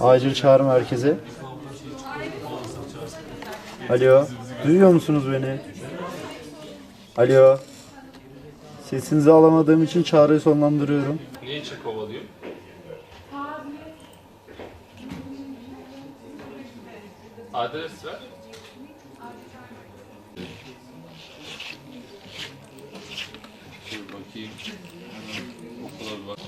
Acil çağrı merkezi. Alo. Duyuyor musunuz beni? Alo. Sesinizi alamadığım için çağrıyı sonlandırıyorum. Ne için kovalıyor? Adres ver. Dur bakayım. Okula bir bak.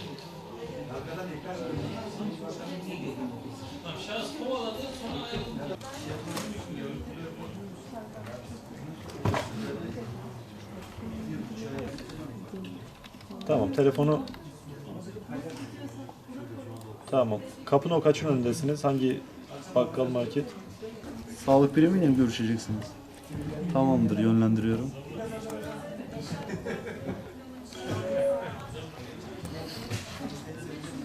Tamam telefonu Tamam. Kapının o kaçın önündesiniz? Hangi bakkal market? Sağlık birimiyle mi görüşeceksiniz? Tamamdır yönlendiriyorum.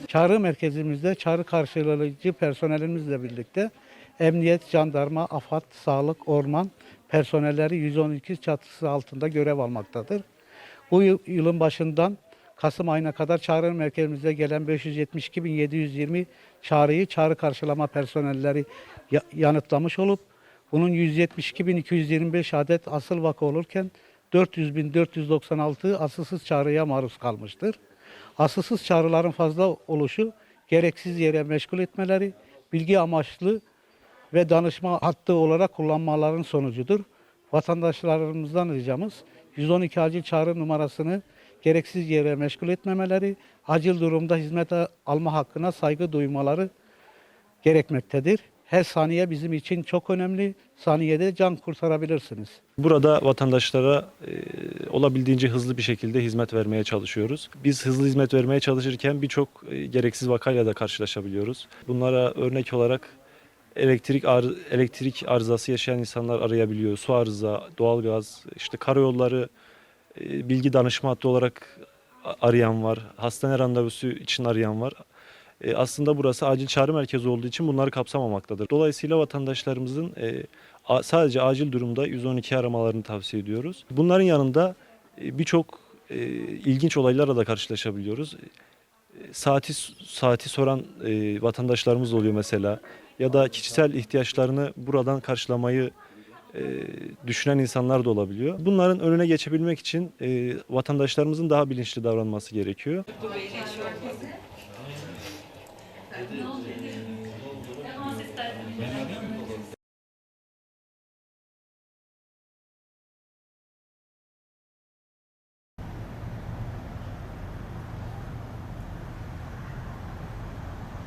Çağrı merkezimizde çağrı karşılayıcı personelimizle birlikte emniyet, jandarma, AFAD, sağlık, orman personelleri 112 çatısı altında görev almaktadır. Bu yıl- yılın başından Kasım ayına kadar çağrı merkezimize gelen 572.720 çağrıyı çağrı karşılama personelleri ya- yanıtlamış olup bunun 172.225 adet asıl vaka olurken 400.496 asılsız çağrıya maruz kalmıştır. Asılsız çağrıların fazla oluşu, gereksiz yere meşgul etmeleri, bilgi amaçlı ve danışma hattı olarak kullanmaların sonucudur. Vatandaşlarımızdan ricamız 112 acil çağrı numarasını gereksiz yere meşgul etmemeleri, acil durumda hizmet alma hakkına saygı duymaları gerekmektedir. Her saniye bizim için çok önemli. Saniyede can kurtarabilirsiniz. Burada vatandaşlara e, olabildiğince hızlı bir şekilde hizmet vermeye çalışıyoruz. Biz hızlı hizmet vermeye çalışırken birçok e, gereksiz vakayla da karşılaşabiliyoruz. Bunlara örnek olarak elektrik ar- elektrik arızası yaşayan insanlar arayabiliyor. Su arıza, doğalgaz, işte karayolları e, bilgi danışma hattı olarak arayan var. Hastane randevusu için arayan var. E, aslında burası acil çağrı merkezi olduğu için bunları kapsamamaktadır. Dolayısıyla vatandaşlarımızın e, sadece acil durumda 112 aramalarını tavsiye ediyoruz. Bunların yanında e, birçok e, ilginç olaylarla da karşılaşabiliyoruz. E, Saati saati soran e, vatandaşlarımız oluyor mesela ya da kişisel ihtiyaçlarını buradan karşılamayı e, düşünen insanlar da olabiliyor. Bunların önüne geçebilmek için e, vatandaşlarımızın daha bilinçli davranması gerekiyor. Amen.